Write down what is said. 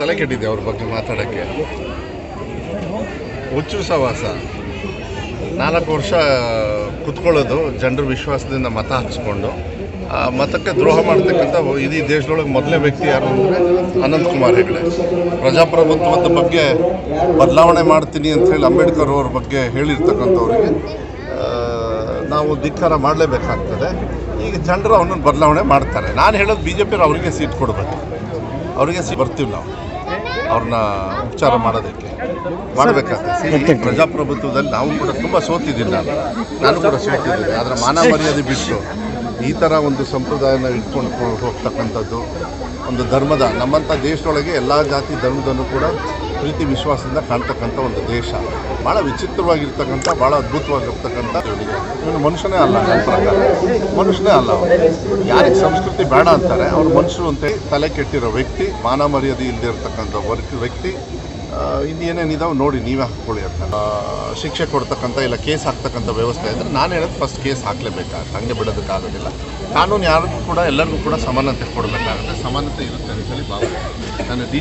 ತಲೆ ಕೆಟ್ಟಿದೆ ಅವ್ರ ಬಗ್ಗೆ ಮಾತಾಡೋಕ್ಕೆ. ಹುಚ್ಚು ಸವಾಸ. ನಾಲ್ಕು ವರ್ಷ ಕುತ್ಕೊಳ್ಳೋದು, ಜನರ ವಿಶ್ವಾಸದಿಂದ ಮತ ಹಚ್ಕೊಂಡು ಮತಕ್ಕೆ ದ್ರೋಹ ಮಾಡ್ತಕ್ಕಂಥ ಇಡೀ ದೇಶದೊಳಗೆ ಮೊದಲೇ ವ್ಯಕ್ತಿ ಯಾರು ಅಂದರೆ ಅನಂತಕುಮಾರ್ ಹೆಗಡೆ. ಪ್ರಜಾಪ್ರಭುತ್ವದ ಬಗ್ಗೆ ಬದಲಾವಣೆ ಮಾಡ್ತೀನಿ ಅಂತ ಹೇಳಿ ಅಂಬೇಡ್ಕರ್ ಅವ್ರ ಬಗ್ಗೆ ಹೇಳಿರ್ತಕ್ಕಂಥವ್ರಿಗೆ ನಾವು ಧಿಕ್ಕಾರ ಮಾಡಲೇಬೇಕಾಗ್ತದೆ. ಈಗ ಜನರು ಅವನನ್ನು ಬದಲಾವಣೆ ಮಾಡ್ತಾರೆ. ನಾನು ಹೇಳೋದು ಬಿ ಜೆ ಪಿಯವ್ರು ಅವರಿಗೆ ಸೀಟ್ ಕೊಡಬೇಕು. ಅವರಿಗೆ ಸೀಟ್ ಬರ್ತೀವಿ ನಾವು. ಅವ್ರನ್ನ ಉಪಚಾರ ಮಾಡೋದಕ್ಕೆ ಮಾಡಬೇಕಾಗ್ತದೆ. ಪ್ರಜಾಪ್ರಭುತ್ವದಲ್ಲಿ ನಾವು ಕೂಡ ತುಂಬ ಸೋತಿದ್ದೀನಿ ನಾನು. ನಾನು ಕೂಡ ಸೋತಿದ್ದೀನಿ. ಆದರೆ ಮಾನ ಮರ್ಯಾದೆ ಬಿಟ್ಟು ಈ ಥರ ಒಂದು ಸಂಪ್ರದಾಯನ ಇಟ್ಕೊಂಡು ಹೋಗ್ತಕ್ಕಂಥದ್ದು ಒಂದು ಧರ್ಮದ ನಮ್ಮಂಥ ದೇಶದೊಳಗೆ ಎಲ್ಲ ಜಾತಿ ಧರ್ಮದಲ್ಲೂ ಕೂಡ ಪ್ರೀತಿ ವಿಶ್ವಾಸದಿಂದ ಕಾಣ್ತಕ್ಕಂಥ ಒಂದು ದೇಶ. ಭಾಳ ವಿಚಿತ್ರವಾಗಿರ್ತಕ್ಕಂಥ ಭಾಳ ಅದ್ಭುತವಾಗಿರ್ತಕ್ಕಂಥ ಇವನು ಮನುಷ್ಯನೇ ಅಲ್ಲ, ನನ್ನ ಮನುಷ್ಯನೇ ಅಲ್ಲ ಅವನು. ಯಾರಿಗೆ ಸಂಸ್ಕೃತಿ ಬೇಡ ಅಂತಾರೆ, ಅವ್ರು ಮನುಷ್ಯರು ಅಂತ ತಲೆ ಕೆಟ್ಟಿರೋ ವ್ಯಕ್ತಿ, ಮಾನ ಮರ್ಯಾದೆ ಇಲ್ಲದೆ ಇರತಕ್ಕಂಥ ವರ್ಕ್ ವ್ಯಕ್ತಿ ಇನ್ನು ಏನೇನಿದಾವೆ ನೋಡಿ, ನೀವೇ ಹಾಕ್ಕೊಳ್ಳಿ ಅಂತ. ಶಿಕ್ಷೆ ಕೊಡ್ತಕ್ಕಂಥ ಇಲ್ಲ, ಕೇಸ್ ಹಾಕ್ತಕ್ಕಂಥ ವ್ಯವಸ್ಥೆ ಅಂದರೆ ನಾನು ಹೇಳೋದು ಫಸ್ಟ್ ಕೇಸ್ ಹಾಕಲೇಬೇಕಾಗುತ್ತೆ. ಹಂಗೆ ಬಿಡೋದಕ್ಕಾಗೋದಿಲ್ಲ. ಕಾನೂನು ಯಾರಿಗೂ ಕೂಡ ಎಲ್ಲರಿಗೂ ಕೂಡ ಸಮಾನತೆ ಕೊಡಬೇಕಾಗುತ್ತೆ. ಸಮಾನತೆ ಇರುತ್ತೆ ಅಂತೇಳಿ ಭಾವ ನಾನು ಡಿ